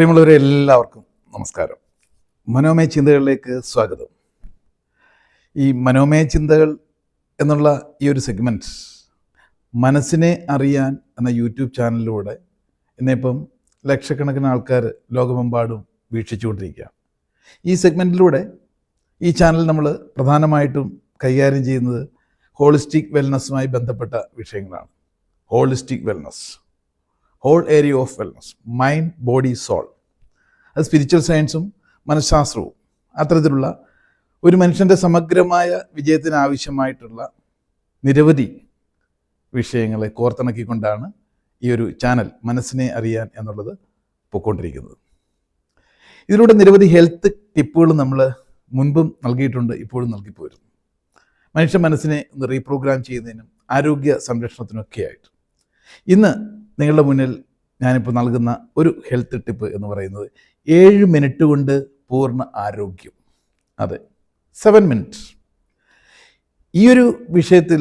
പ്രിയമുള്ളവരെ എല്ലാവർക്കും നമസ്കാരം. മനോമയ ചിന്തകളിലേക്ക് സ്വാഗതം. ഈ മനോമയ ചിന്തകൾ എന്നുള്ള ഈ ഒരു സെഗ്മെന്റ് മനസ്സിനെ അറിയാൻ എന്ന യൂട്യൂബ് ചാനലിലൂടെ എന്നെ ഇപ്പം ലക്ഷക്കണക്കിന് ആൾക്കാർ ലോകമെമ്പാടും വീക്ഷിച്ചുകൊണ്ടിരിക്കുകയാണ്. ഈ സെഗ്മെന്റിലൂടെ ഈ ചാനൽ നമ്മൾ പ്രധാനമായിട്ടും കൈകാര്യം ചെയ്യുന്നത് ഹോളിസ്റ്റിക് വെൽനസ്സുമായി ബന്ധപ്പെട്ട വിഷയങ്ങളാണ്. Holistic wellness whole area of wellness mind body soul അത് സ്പിരിച്വൽ സയൻസും മനഃശാസ്ത്രവും. അത്തരത്തിലുള്ള ഒരു മനുഷ്യന്റെ സമഗ്രമായ വിജയത്തിന് ആവശ്യമായിട്ടുള്ള നിരവധി വിഷയങ്ങളെ കോർത്തിണക്കിക്കൊണ്ടാണ് ഈ ഒരു ചാനൽ മനസ്സിനെ അറിയാൻ എന്നുള്ളത് പൊയ്ക്കൊണ്ടിരിക്കുന്നത് ഇതിലൂടെ നിരവധി ഹെൽത്ത് ടിപ്പുകൾ നമ്മൾ മുൻപും നൽകിയിട്ടുണ്ട് ഇപ്പോഴും നൽകിപ്പോരുന്നു. മനുഷ്യ മനസ്സിനെ ഒന്ന് റീപ്രോഗ്രാം ചെയ്യുന്നതിനും ആരോഗ്യ സംരക്ഷണത്തിനൊക്കെ ആയിട്ട്. ഇന്ന് നിങ്ങളുടെ മുന്നിൽ ഞാനിപ്പോൾ നൽകുന്ന ഒരു ഹെൽത്ത് ടിപ്പ് എന്ന് പറയുന്നത് ഏഴ് മിനിറ്റ് കൊണ്ട് പൂർണ ആരോഗ്യം. അതെ സെവൻ മിനിറ്റ്. ഈ ഒരു വിഷയത്തിൽ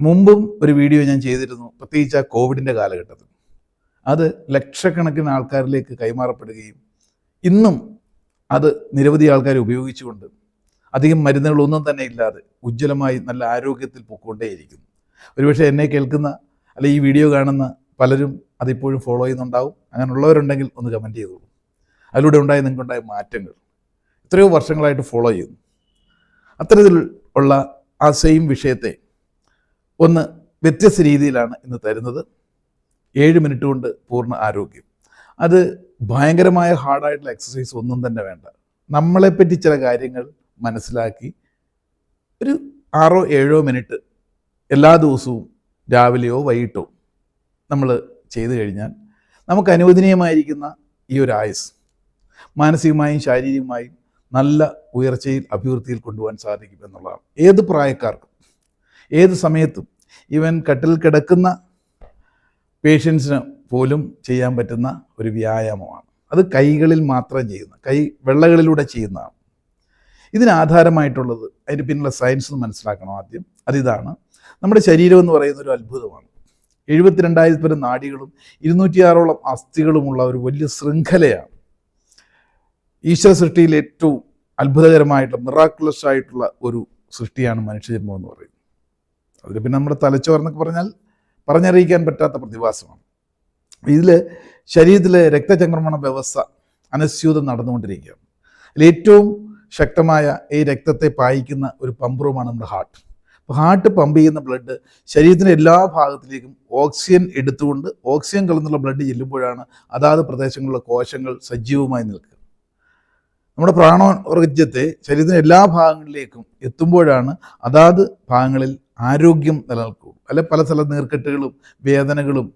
മുമ്പും ഒരു വീഡിയോ ഞാൻ ചെയ്തിരുന്നു പ്രത്യേകിച്ച് ആ കോവിഡിന്റെ കാലഘട്ടത്തിൽ. അത് ലക്ഷക്കണക്കിന് ആൾക്കാരിലേക്ക് കൈമാറപ്പെടുകയും ഇന്നും അത് നിരവധി ആൾക്കാർ ഉപയോഗിച്ചുകൊണ്ട് അധികം മരുന്നുകളൊന്നും തന്നെ ഇല്ലാതെ ഉജ്ജ്വലമായി നല്ല ആരോഗ്യത്തിൽ പൊക്കൊണ്ടേയിരിക്കുന്നു ഒരുപക്ഷെ എന്നെ കേൾക്കുന്ന അല്ലെ ഈ വീഡിയോ കാണുന്ന പലരും അതിപ്പോഴും ഫോളോ ചെയ്യുന്നുണ്ടാവും. അങ്ങനെയുള്ളവരുണ്ടെങ്കിൽ ഒന്ന് കമന്റ് ചെയ്തോളൂ. അതിലൂടെ ഉണ്ടായ നിങ്ങൾക്കുണ്ടായ മാറ്റങ്ങൾ. എത്രയോ വർഷങ്ങളായിട്ട് ഫോളോ ചെയ്യുന്നു. അത്തരത്തിൽ ഉള്ള ആ സെയിം വിഷയത്തെ ഒന്ന് വ്യത്യസ്ത രീതിയിലാണ് ഇന്ന് തരുന്നത്. ഏഴ് മിനിറ്റ് കൊണ്ട് പൂർണ ആരോഗ്യം. അത് ഭയങ്കരമായ ഹാർഡായിട്ടുള്ള എക്സസൈസ് ഒന്നും തന്നെ വേണ്ട. നമ്മളെപ്പറ്റി ചില കാര്യങ്ങൾ മനസ്സിലാക്കി ഒരു ആറോ ഏഴോ മിനിറ്റ് എല്ലാ ദിവസവും രാവിലെയോ വൈകിട്ടോ നമ്മൾ ചെയ്തു കഴിഞ്ഞാൽ നമുക്ക് അനുവദനീയമായിരിക്കുന്ന ഈ ഒരു ആയുസ് മാനസികമായും ശാരീരികമായും നല്ല ഉയർച്ചയിൽ അഭിവൃദ്ധിയിൽ കൊണ്ടുപോകാൻ സാധിക്കും എന്നുള്ളതാണ്. ഏത് പ്രായക്കാർക്കും ഏത് സമയത്തും ഇവൻ കട്ടിൽ കിടക്കുന്ന പേഷ്യൻസിന് പോലും ചെയ്യാൻ പറ്റുന്ന ഒരു വ്യായാമമാണ്. അത് കൈകളിൽ മാത്രം ചെയ്യുന്ന കൈ വെള്ളകളിലൂടെ ചെയ്യുന്നതാണ്. ഇതിനാധാരമായിട്ടുള്ളത് അതിന് പിന്നിലുള്ള സയൻസ് മനസ്സിലാക്കണം ആദ്യം. അതിതാണ് നമ്മുടെ ശരീരം എന്ന് പറയുന്ന ഒരു അത്ഭുതമാണ്. എഴുപത്തിരണ്ടായിരത്തി പരം നാടികളും ഇരുന്നൂറ്റിയാറോളം അസ്ഥികളുമുള്ള ഒരു വലിയ ശൃംഖലയാണ്. ഈശ്വര സൃഷ്ടിയിൽ ഏറ്റവും അത്ഭുതകരമായിട്ടുള്ള മിറാക്കുലസ് ആയിട്ടുള്ള ഒരു സൃഷ്ടിയാണ് മനുഷ്യജന്മം എന്ന് പറയുന്നത്. അതിൽ പിന്നെ നമ്മുടെ തലച്ചോറെന്നൊക്കെ പറഞ്ഞാൽ പറഞ്ഞറിയിക്കാൻ പറ്റാത്ത പ്രതിഭാസമാണ്. ഇതിൽ ശരീരത്തിലെ രക്തചംക്രമണ വ്യവസ്ഥ അനസ്യൂതം നടന്നുകൊണ്ടിരിക്കുകയാണ്. അതിൽ ഏറ്റവും ശക്തമായ ഈ രക്തത്തെ പായിക്കുന്ന ഒരു പമ്പറുമാണ് നമ്മുടെ ഹാർട്ട് ഹാർട്ട് പമ്പ് ചെയ്യുന്ന ബ്ലഡ് ശരീരത്തിന്റെ എല്ലാ ഭാഗത്തിലേക്കും ഓക്സിജൻ എടുത്തുകൊണ്ട് ഓക്സിജൻ കലർന്നുള്ള ബ്ലഡ് ചെല്ലുമ്പോഴാണ് അതാത് പ്രദേശങ്ങളിലെ കോശങ്ങൾ സജീവമായി നിൽക്കുക. നമ്മുടെ പ്രാണോർജത്തെ ശരീരത്തിന്റെ എല്ലാ ഭാഗങ്ങളിലേക്കും എത്തുമ്പോഴാണ് അതാത് ഭാഗങ്ങളിൽ ആരോഗ്യം നിലനിൽക്കുള്ളൂ അല്ലെ പല സ്ഥല നീർക്കെട്ടുകളും വേദനകളും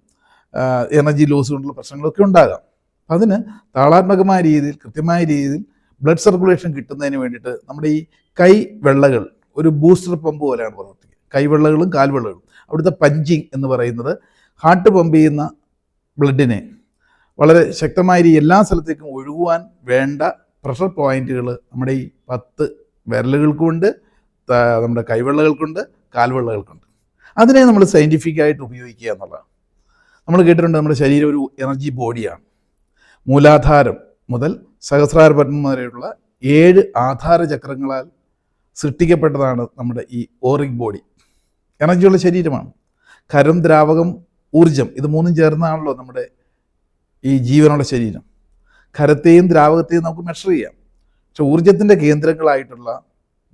എനർജി ലോസ് കൊണ്ടുള്ള പ്രശ്നങ്ങളൊക്കെ ഉണ്ടാകാം. അപ്പം അതിന് താളാത്മകമായ രീതിയിൽ കൃത്യമായ രീതിയിൽ ബ്ലഡ് സർക്കുലേഷൻ കിട്ടുന്നതിന് വേണ്ടിയിട്ട് നമ്മുടെ ഈ കൈ വെള്ളകൾ ഒരു ബൂസ്റ്റർ പമ്പ് പോലെയാണ് പ്രവർത്തിക്കുക കൈവെള്ളകളും കാൽവെള്ളകളും. അവിടുത്തെ പഞ്ചിങ് എന്ന് പറയുന്നത് ഹാർട്ട് പമ്പ് ചെയ്യുന്ന ബ്ലഡിനെ വളരെ ശക്തമായ എല്ലാ സ്ഥലത്തേക്കും ഒഴുകുവാൻ വേണ്ട പ്രഷർ പോയിന്റുകൾ നമ്മുടെ ഈ പത്ത് വിരലുകൾക്കുണ്ട് നമ്മുടെ കൈവെള്ളകൾക്കുണ്ട് കാൽവെള്ളകൾക്കുണ്ട്. അതിനെ നമ്മൾ സയന്റിഫിക്കായിട്ട് ഉപയോഗിക്കുക എന്നുള്ളതാണ്. നമ്മൾ കേട്ടിട്ടുണ്ട് നമ്മുടെ ശരീരം ഒരു എനർജി ബോഡിയാണ് മൂലാധാരം മുതൽ സഹസ്രാര വരെയുള്ള ഏഴ് ആധാര ചക്രങ്ങളാൽ സൃഷ്ടിക്കപ്പെട്ടതാണ് നമ്മുടെ ഈ ഓറിക് ബോഡി. എനർജിയുള്ള ശരീരമാണ്. കരം ദ്രാവകം ഊർജം ഇത് മൂന്നും ചേർന്നാണല്ലോ നമ്മുടെ ഈ ജീവനുള്ള ശരീരം. ഖരത്തെയും ദ്രാവകത്തെയും നമുക്ക് മെഷർ ചെയ്യാം. പക്ഷെ ഊർജത്തിന്റെ കേന്ദ്രങ്ങളായിട്ടുള്ള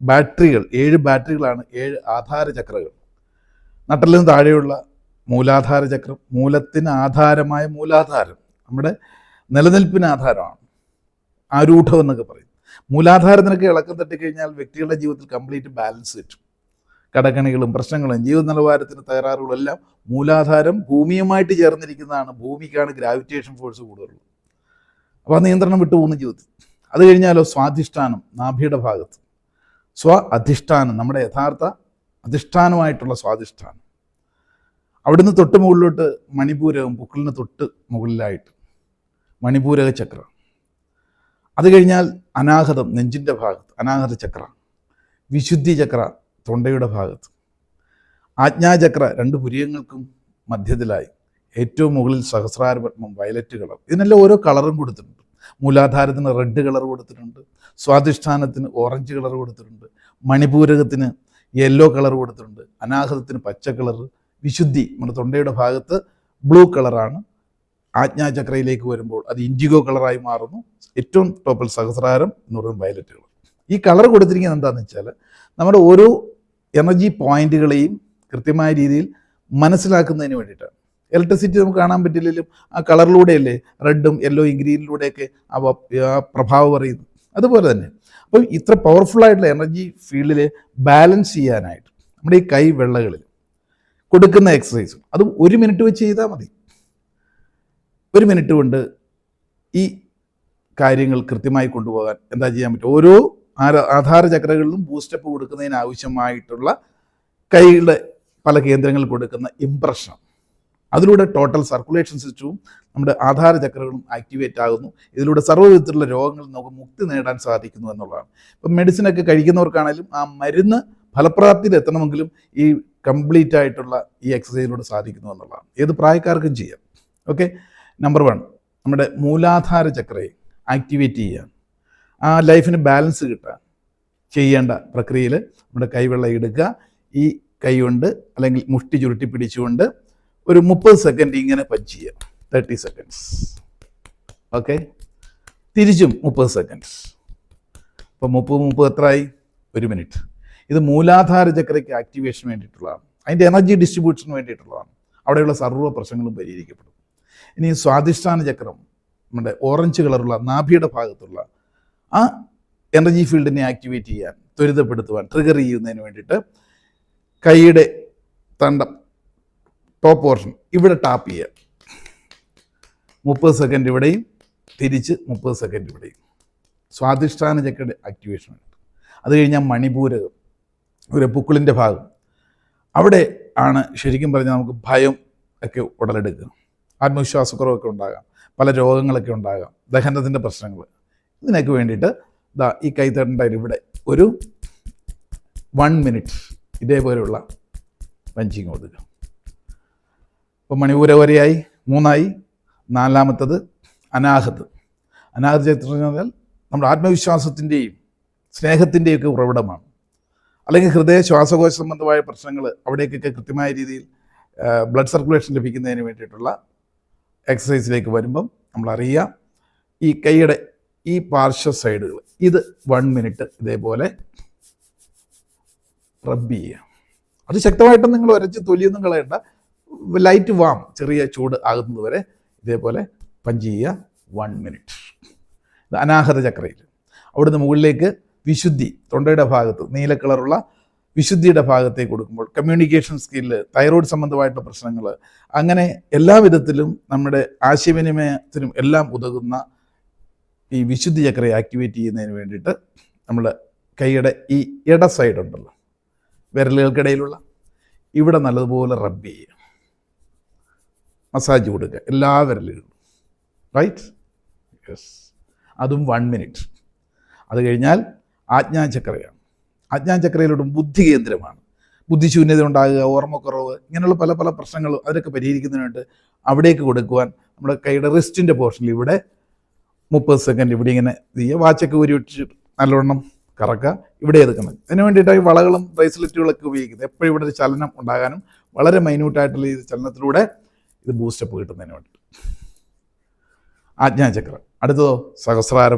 ബാറ്ററികൾ ഏഴ് ബാറ്ററികളാണ് ഏഴ് ആധാര ചക്രകൾ. നട്ടലിന് താഴെയുള്ള മൂലാധാര ചക്രം മൂലത്തിന് ആധാരമായ മൂലാധാരം നമ്മുടെ നിലനിൽപ്പിന് ആധാരമാണ്. ആരൂഢം എന്നൊക്കെ പറയും. മൂലാധാരത്തിനൊക്കെ ഇളക്കം തട്ടിക്കഴിഞ്ഞാൽ വ്യക്തികളുടെ ജീവിതത്തിൽ കംപ്ലീറ്റ് ബാലൻസ് കിട്ടും. കടക്കണികളും പ്രശ്നങ്ങളും ജീവിത നിലവാരത്തിന് തകരാറുകളും എല്ലാം മൂലാധാരം ഭൂമിയുമായിട്ട് ചേർന്നിരിക്കുന്നതാണ് ഭൂമിക്കാണ് ഗ്രാവിറ്റേഷൻ ഫോഴ്സ് കൂടുതലുള്ളത്. അപ്പോൾ ആ നിയന്ത്രണം വിട്ടുപോകുന്ന ജീവിതത്തിൽ. അത് കഴിഞ്ഞാലോ സ്വാധിഷ്ഠാനം നാഭിയുടെ ഭാഗത്ത്. സ്വ അധിഷ്ഠാനം നമ്മുടെ യഥാർത്ഥ അധിഷ്ഠാനമായിട്ടുള്ള സ്വാധിഷ്ഠാനം. അവിടുന്ന് തൊട്ട് മുകളിലോട്ട് മണിപൂരകം പുക്കിളിന് തൊട്ട് മുകളിലായിട്ട് മണിപൂരക ചക്ര. അത് കഴിഞ്ഞാൽ അനാഹതം നെഞ്ചിന്റെ ഭാഗത്ത് അനാഹത ചക്ര വിശുദ്ധി ചക്ര തൊണ്ടയുടെ ഭാഗത്ത്. ആജ്ഞാചക്ര രണ്ട് പുരിയങ്ങൾക്കും മധ്യത്തിലായി. ഏറ്റവും മുകളിൽ സഹസ്രാരപത്മം വയലറ്റ് കളർ. ഇതിനെല്ലാം ഓരോ കളറും കൊടുത്തിട്ടുണ്ട്. മൂലാധാരത്തിന് റെഡ് കളർ കൊടുത്തിട്ടുണ്ട്. സ്വാധിഷ്ഠാനത്തിന് ഓറഞ്ച് കളർ കൊടുത്തിട്ടുണ്ട്. മണിപൂരകത്തിന് യെല്ലോ കളർ കൊടുത്തിട്ടുണ്ട്. അനാഹതത്തിന് പച്ച കളർ വിശുദ്ധി നമ്മുടെ തൊണ്ടയുടെ ഭാഗത്ത് ബ്ലൂ കളറാണ്. ആജ്ഞാചക്രയിലേക്ക് വരുമ്പോൾ അത് ഇൻഡിഗോ കളറായി മാറുന്നു. ഏറ്റവും ടോപ്പിൽ സഹസ്രാരം എന്ന് പറയുന്നത് വയലറ്റ് കളർ ഈ കളർ കൊടുത്തിരിക്കുന്നത് എന്താണെന്ന് വെച്ചാൽ നമ്മുടെ ഓരോ എനർജി പോയിന്റുകളെയും കൃത്യമായ രീതിയിൽ മനസ്സിലാക്കുന്നതിന് വേണ്ടിയിട്ടാണ്. ഇലക്ട്രിസിറ്റി നമുക്ക് കാണാൻ പറ്റില്ലെങ്കിലും ആ കളറിലൂടെയല്ലേ റെഡും യെല്ലോയും ഗ്രീനിലൂടെയൊക്കെ ആ പ്രഭാവം അറിയുന്നു അതുപോലെ തന്നെ. അപ്പോൾ ഇത്ര പവർഫുൾ ആയിട്ടുള്ള എനർജി ഫീൽഡിൽ ബാലൻസ് ചെയ്യാനായിട്ട് നമ്മുടെ ഈ കൈ വെള്ളകളിൽ കൊടുക്കുന്ന എക്സസൈസും അതും ഒരു മിനിറ്റ് വെച്ച് ചെയ്താൽ മതി. ഒരു മിനിറ്റ് കൊണ്ട് ഈ കാര്യങ്ങൾ കൃത്യമായി കൊണ്ടുപോകാൻ എന്താ ചെയ്യാൻ പറ്റും? ഓരോ ആധാര ചക്രകളിലും ബൂസ്റ്റപ്പ് കൊടുക്കുന്നതിന് ആവശ്യമായിട്ടുള്ള കൈകളുടെ പല കേന്ദ്രങ്ങളിൽ കൊടുക്കുന്ന ഇംപ്രഷൻ അതിലൂടെ ടോട്ടൽ സർക്കുലേഷൻ സിസ്റ്റവും നമ്മുടെ ആധാര ചക്രകളും ആക്ടിവേറ്റ് ആകുന്നു. ഇതിലൂടെ സർവവിധത്തിലുള്ള രോഗങ്ങളിൽ നമുക്ക് മുക്തി നേടാൻ സാധിക്കുന്നു എന്നുള്ളതാണ്. ഇപ്പം മെഡിസിനൊക്കെ കഴിക്കുന്നവർക്കാണെങ്കിലും ആ മരുന്ന് ഫലപ്രാപ്തിയിൽ എത്തണമെങ്കിലും ഈ കംപ്ലീറ്റ് ആയിട്ടുള്ള ഈ എക്സസൈസിലൂടെ സാധിക്കുന്നു എന്നുള്ളതാണ്. ഏത് പ്രായക്കാർക്കും ചെയ്യാം. ഓക്കെ നമ്പർ വൺ നമ്മുടെ മൂലാധാര ചക്രയെ ആക്ടിവേറ്റ് ചെയ്യാൻ ആ ലൈഫിന് ബാലൻസ് കിട്ടാൻ ചെയ്യേണ്ട പ്രക്രിയയിൽ നമ്മുടെ കൈവെള്ളം എടുക്കുക. ഈ കൈ കൊണ്ട് അല്ലെങ്കിൽ മുഷ്ടി ചുരുട്ടി പിടിച്ചുകൊണ്ട് ഒരു മുപ്പത് സെക്കൻഡ് ഇങ്ങനെ പഞ്ച് ചെയ്യുക. തേർട്ടി സെക്കൻഡ്സ് ഓക്കെ തിരിച്ചും മുപ്പത് സെക്കൻഡ്സ് അപ്പോൾ മുപ്പത് മുപ്പത് എത്രയായി? ഒരു മിനിറ്റ് ഇത് മൂലാധാര ചക്രയ്ക്ക് ആക്ടിവേഷന് വേണ്ടിയിട്ടുള്ളതാണ്. അതിന്റെ എനർജി ഡിസ്ട്രിബ്യൂഷന് വേണ്ടിയിട്ടുള്ളതാണ്. അവിടെയുള്ള സർവ പ്രശ്നങ്ങളും പരിഹരിക്കപ്പെടും. ഇനി സ്വാധിഷ്ഠാന ചക്രം നമ്മുടെ ഓറഞ്ച് കളറുള്ള നാഭിയുടെ ഭാഗത്തുള്ള ആ എനർജി ഫീൽഡിനെ ആക്ടിവേറ്റ് ചെയ്യാൻ ത്വരിതപ്പെടുത്തുവാൻ ട്രിഗർ ചെയ്യുന്നതിന് വേണ്ടിയിട്ട് കൈയുടെ തണ്ടം ടോപ്പ് പോർഷൻ ഇവിടെ ടാപ്പ് ചെയ്യുക. മുപ്പത് സെക്കൻഡ് ഇവിടെയും തിരിച്ച് മുപ്പത് സെക്കൻഡ് ഇവിടെയും. സ്വാധിഷ്ഠാന ചക്രയുടെ ആക്ടിവേഷൻ അത് കഴിഞ്ഞാൽ മണിപൂരകം ഒരു പുക്കിളിന്റെ ഭാഗം. അവിടെ ആണ് ശരിക്കും പറഞ്ഞാൽ നമുക്ക് ഭയം ഒക്കെ ഉടലെടുക്കുക. ആത്മവിശ്വാസക്കുറവൊക്കെ ഉണ്ടാകാം. പല രോഗങ്ങളൊക്കെ ഉണ്ടാകാം. ദഹനത്തിന്റെ പ്രശ്നങ്ങൾ. ഇതിനൊക്കെ വേണ്ടിയിട്ട് ദാ ഈ കൈത്തണ്ട ഇവിടെ ഒരു വൺ മിനിറ്റ് ഇതേപോലെയുള്ള പഞ്ചിങ് കൊടുക്കുക അപ്പോൾ മണിപൂര വരെയായി മൂന്നായി. നാലാമത്തത് അനാഹത്ത്. അനാഹത്ത് ചരിത്രം പറഞ്ഞാൽ നമ്മുടെ ആത്മവിശ്വാസത്തിന്റെയും സ്നേഹത്തിന്റെയൊക്കെ ഉറവിടമാണ്. അല്ലെങ്കിൽ ഹൃദയ ശ്വാസകോശ സംബന്ധമായ പ്രശ്നങ്ങൾ അവിടേക്കൊക്കെ കൃത്യമായ രീതിയിൽ ബ്ലഡ് സർക്കുലേഷൻ ലഭിക്കുന്നതിന് വേണ്ടിയിട്ടുള്ള എക്സസൈസിലേക്ക് വരുമ്പം നമ്മൾ അറിയാം ഈ കൈയുടെ ഈ പാർശ്വ സൈഡുകൾ ഇത് വൺ മിനിറ്റ് ഇതേപോലെ റബ്ബ് ചെയ്യുക. അത് ശക്തമായിട്ടും നിങ്ങൾ ഉരച്ച് തൊലിയൊന്നും കളയണ്ട. ലൈറ്റ് വാം ചെറിയ ചൂട് ആകുന്നത് വരെ ഇതേപോലെ പഞ്ച് ചെയ്യുക. വൺ മിനിറ്റ് ഇത് അനാഹത ചക്രയിൽ. അവിടുന്ന് മുകളിലേക്ക് വിശുദ്ധി തൊണ്ടയുടെ ഭാഗത്ത് നീല കളറുള്ള വിശുദ്ധിയുടെ ഭാഗത്തേക്ക് കൊടുക്കുമ്പോൾ കമ്മ്യൂണിക്കേഷൻ സ്കില്ല് തൈറോയ്ഡ് സംബന്ധമായിട്ടുള്ള പ്രശ്നങ്ങൾ അങ്ങനെ എല്ലാ വിധത്തിലും നമ്മുടെ ആശയവിനിമയത്തിനും എല്ലാം ഉതകുന്ന ഈ വിശുദ്ധി ചക്രയെ ആക്ടിവേറ്റ് ചെയ്യുന്നതിന് വേണ്ടിയിട്ട് നമ്മൾ കൈയുടെ ഈ ഇട സൈഡ് ഉണ്ടല്ലോ വിരലുകൾക്കിടയിലുള്ള ഇവിടെ നല്ലതുപോലെ റബ്ബ് ചെയ്യുക. മസാജ് കൊടുക്കുക എല്ലാ വിരലുകളും. റൈറ്റ് യെസ് അതും വൺ മിനിറ്റ് അത് കഴിഞ്ഞാൽ ആജ്ഞാചക്രയാണ്. ആജ്ഞാചക്രയിലൂടെ ബുദ്ധി കേന്ദ്രമാണ്. ബുദ്ധിശൂന്യത ഉണ്ടാകുക ഓർമ്മക്കുറവ് ഇങ്ങനെയുള്ള പല പല പ്രശ്നങ്ങളും അതിനൊക്കെ പരിഹരിക്കുന്നതിനായിട്ട് അവിടേക്ക് കൊടുക്കുവാൻ നമ്മുടെ കൈയുടെ റിസ്റ്റിന്റെ പോർഷനിൽ ഇവിടെ മുപ്പത് സെക്കൻഡ് ഇവിടെ ഇങ്ങനെ ചെയ്യുക വാച്ചൊക്കെ വെച്ച് നല്ലവണ്ണം കറക്കുക. ഇവിടെ എടുക്കണം. അതിന് വേണ്ടിയിട്ടാണ് ഈ വളകളും ബ്രേസ്ലെറ്റുകളൊക്കെ ഉപയോഗിക്കുന്നത്. എപ്പോഴും ഇവിടെ ഒരു ചലനം ഉണ്ടാകാനും വളരെ മൈന്യൂട്ടായിട്ടുള്ള ഈ ചലനത്തിലൂടെ ഇത് ബൂസ്റ്റപ്പ് കിട്ടുന്നതിന് വേണ്ടിയിട്ട്. ആജ്ഞാചക്രം. അടുത്തതോ സഹസ്രാര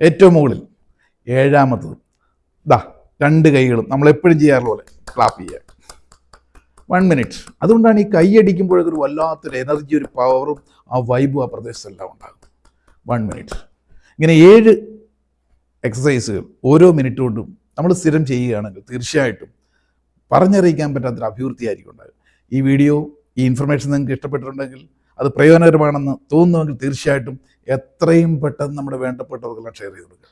ഏറ്റവും മുകളിൽ ഏഴാമത്തത്. ദാ രണ്ട് കൈകളും. നമ്മൾ എപ്പോഴും ചെയ്യാറുള്ള പോലെ ക്ലാപ്പ് ചെയ്യുക. വൺ മിനിറ്റ് അതുകൊണ്ടാണ് ഈ കൈ അടിക്കുമ്പോഴൊക്കെ ഒരു വല്ലാത്തൊരു എനർജി ഒരു പവറും ആ വൈബും ആ പ്രദേശത്തെല്ലാം ഉണ്ടാകും. വൺ മിനിറ്റ് ഇങ്ങനെ ഏഴ് എക്സസൈസുകൾ ഓരോ മിനിറ്റ് കൊണ്ടും നമ്മൾ സ്ഥിരം ചെയ്യുകയാണെങ്കിൽ തീർച്ചയായിട്ടും പറഞ്ഞറിയിക്കാൻ പറ്റാത്തൊരു അഭിവൃദ്ധിയായിരിക്കും ഉണ്ടാകുക ഈ വീഡിയോ ഈ ഇൻഫർമേഷൻ നിങ്ങൾക്ക് ഇഷ്ടപ്പെട്ടിട്ടുണ്ടെങ്കിൽ അത് പ്രയോജനകരമാണെന്ന് തോന്നുന്നുവെങ്കിൽ തീർച്ചയായിട്ടും എത്രയും പെട്ടെന്ന് നമ്മുടെ വേണ്ടപ്പെട്ടവർക്കെല്ലാം ഷെയർ ചെയ്ത് കൊടുക്കുക.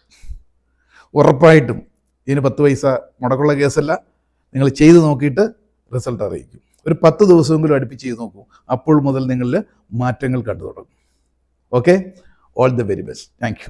ഉറപ്പായിട്ടും ഇതിന് പത്ത് പൈസ മുടക്കുള്ള കേസല്ല. നിങ്ങൾ ചെയ്ത് നോക്കിയിട്ട് റിസൾട്ട് അറിയിക്കും. ഒരു പത്ത് ദിവസമെങ്കിലും അടുപ്പിച്ച് ചെയ്ത് നോക്കൂ. അപ്പോൾ മുതൽ നിങ്ങളിൽ മാറ്റങ്ങൾ കണ്ടു തുടങ്ങും okay all the very best thank